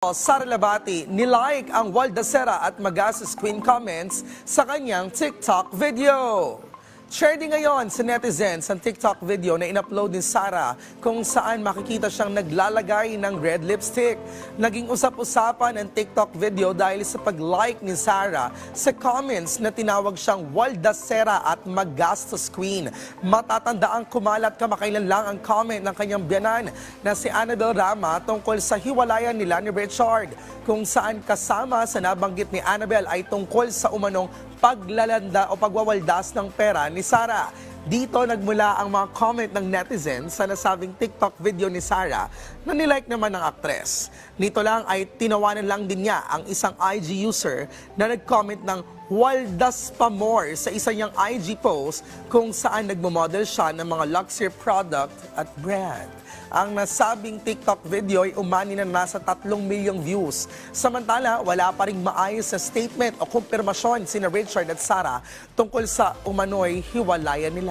Sara Labati nilike ang Waldacera at Magasas Queen comments sa kanyang TikTok video. Trending ngayon sa netizens ang TikTok video na in-upload ni Sara kung saan makikita siyang naglalagay ng red lipstick. Naging usap-usapan ang TikTok video dahil sa pag-like ni Sara sa comments na tinawag siyang Waldacera at Magastos Queen. Matatandaan kumalat kamakailan lang ang comment ng kanyang biyanan na si Annabel Rama tungkol sa hiwalayan nila ni Richard kung saan kasama sa nabanggit ni Annabel ay tungkol sa umanong paglalanda o pagwawaldas ng pera ni Sara. Dito nagmula ang mga comment ng netizens sa nasabing TikTok video ni Sara na nilike naman ng aktres. Nito lang ay tinawanan lang din niya ang isang IG user na nag-comment ng Waldas pa more sa isa niyang IG post kung saan nagmo-model siya ng mga luxury product at brand. Ang nasabing TikTok video ay umani na nasa 3 milyong views. Samantala, wala pa ring maayos na statement o kumpirmasyon sina Richard at Sarah tungkol sa umano'y hiwalayan nila.